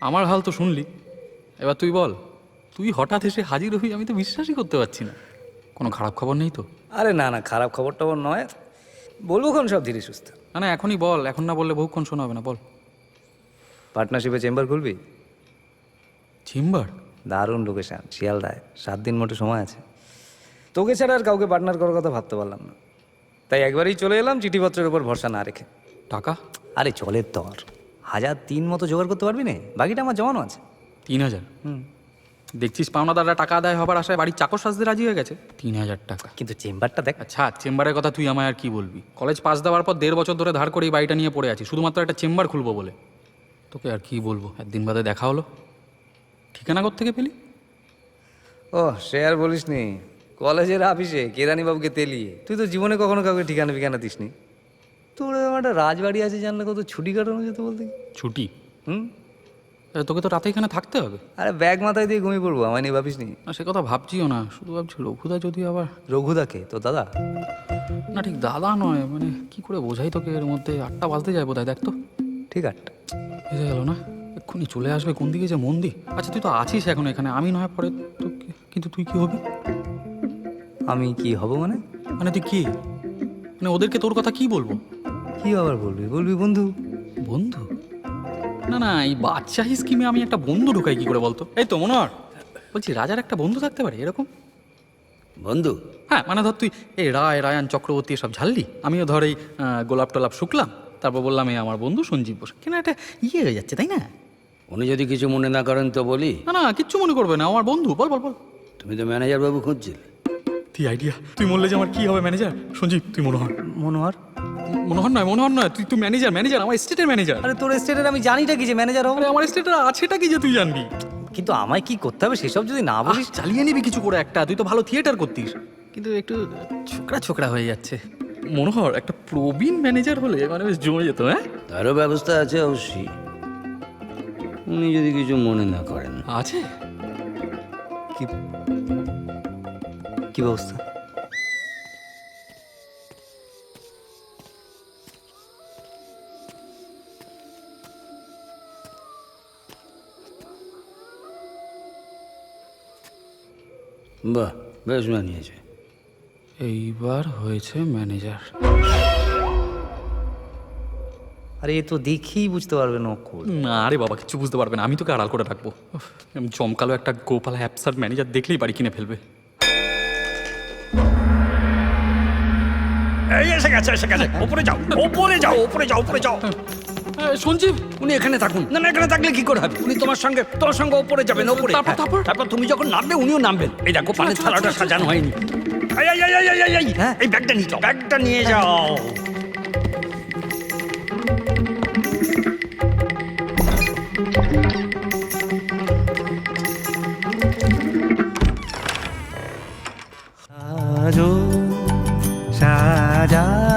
আমার হাল তো শুনলি। এবার তুই বল তুই হঠাৎ এসে হাজির হবি আমি তো বিশ্বাসই করতে পারছি না। কোনো খারাপ খবর নেই তো? আরে না না খারাপ খবর টবর নয়। বলব কোন সব ধীরে সুস্থ। না না এখনই বল এখন না বললে বহুক্ষণ শোনা হবে না বল। পার্টনারশিপে চেম্বার খুলবি? চেম্বার? দারুণ লোকেশন শিয়ালদায়। সাত দিন মোটে সময় আছে। তোকে ছাড়া আর কাউকে পার্টনার করার কথা ভাবতে পারলাম না। তাই একবারই চলে এলাম চিঠিপত্রের উপর ভরসা না রেখে। টাকা? আরে চলে তর। হাজার তিন মতো জোগাড় করতে পারবি না? বাকিটা আমার জমানো আছে। তিন হাজার? হুম। দেখছিস পাওনাদাররা টাকা আদায় হবার আশায় বাড়ির চাকর সাজতে রাজি হয়ে গেছে? তিন হাজার টাকা। কিন্তু চেম্বারটা দেখ। আচ্ছা চেম্বারের কথা তুই আমায় আর কি বলবি? কলেজ পাস দেওয়ার পর দেড় বছর ধরে ধার করে এই বাড়িটা নিয়ে পড়ে আছি। শুধুমাত্র একটা চেম্বার খুলবো বলে। তোকে আর কি বলব? একদিন বাদে দেখা হলো। ঠিকানা থেকে পেলি? ও সে আর বলিস নি কলেজের অফিসে কেরানি বাবুকে তেলিয়ে। তুই তো জীবনে কখনো কাউকে ঠিকানা ফিকানা দিসনি। তোর একটা রাজবাড়ি আছে জানলে কত ছুটি কাটানো যেত বলতে? ছুটি? হুম? তোকে তো রাতে এখানে থাকতে হবে। আরে ব্যাগ মাথায় দিয়ে ঘুমিয়ে পড়ব আমায় নিয়ে ভাবিস নি? সে কথা ভাবছিও না শুধু ভাবছি রঘুদা যদি আবার রঘুদাকে? তো দাদা? না ঠিক দাদা নয় মানে কি করে বোঝাই তোকে এর মধ্যে? আটটা বাজতে যায় বোধহয় দেখ তো। ঠিক আছে। এসে গেল না? এক্ষুনি চলে আসবে কোন দিকে যে মন্দির? আচ্ছা তুই তো আছিস এখন এখানে আমি নয় পরে তো কিন্তু তুই কি হবি? আমি কি হব মানে? মানে তুই কি? মানে ওদেরকে তোর কথা কি বলব? কি আবার বলবি? বলবি বন্ধু? বন্ধু? না না এই বাদশাহী স্কিমে আমি একটা বন্ধু ঢুকাই কি করে বলতো? এই তো মনোহর। বলছি রাজার একটা বন্ধু থাকতে পারে এরকম? বন্ধু? হ্যাঁ মানে ধর তুই এই রায় রায়ান চক্রবর্তী সব ঝাললি। আমিও ধর এই গোলাপ টোলাপ শুকলাম। তারপর বললাম এই আমার বন্ধু সঞ্জীব বোস। কেন একটা ইয়ে হয়ে যাচ্ছে তাই না? উনি যদি কিছু মনে না করেন তো বলি। না না কিচ্ছু মনে করবে না আমার বন্ধু। বল বল বল। তুমি তো ম্যানেজার বাবু খুঁজছিলে। তুই আইডিয়া তুই বললে যে আমার কি হবে ম্যানেজার সঞ্জীব তুই মনোহর। মনোহর? মনোহর নয় মনোহর নয়। তুই তুই ম্যানেজার ম্যানেজার আমার স্টেটের ম্যানেজার আরে তোর স্টেটের আমি জানিটা কি যে ম্যানেজার হব? আরে আমার স্টেটের আছেটা কি যে তুই জানবি? কিন্তু আমায় কি করতে হবে? সেসব যদি না বলিস চালিয়ে নিবি কিছু করে একটা। তুই তো ভালো থিয়েটার করতিস। কিন্তু একটু ছোকরা ছোকরা হয়ে যাচ্ছে। মনোহর একটা প্রবীণ ম্যানেজার হলে মানে বেশ জমে যেত হ্যাঁ? তারও ব্যবস্থা আছে অবশ্যই। উনি যদি কিছু মনে না করেন। আছে? কি কি ব্যবস্থা? বাহ বেশ মানিয়েছে এইবার হয়েছে ম্যানেজার। আরে এ তো দেখেই বুঝতে পারবে নকল না রে বাবা কিছু বুঝতে পারবে না আমি তোকে আড়াল করে রাখব। জমকালো একটা গোপালা অ্যাপসার ম্যানেজার দেখলেই বাড়ি কিনে ফেলবে। এই এসে গেছে এসে গেছে। ওপরে যাও ওপরে যাও ওপরে যাও ওপরে যাও। এ, সঞ্জীব উনি এখানে থাকুন। না না এখানে থাকলে কি করে হবে? উনি তোমার সঙ্গে তোমার সঙ্গে ওপরে যাবেন ওপরে। তারপর, হ্যাঁ, তারপর? তারপর তুমি যখন নামবে উনিও নামবেন। এই দেখো পানের থালাটা সাজানো হয়নি। এই, হ্যাঁ? এই ব্যাগটা নিয়ে যাও। ব্যাগটা নিয়ে যাও। সাজো সাজা।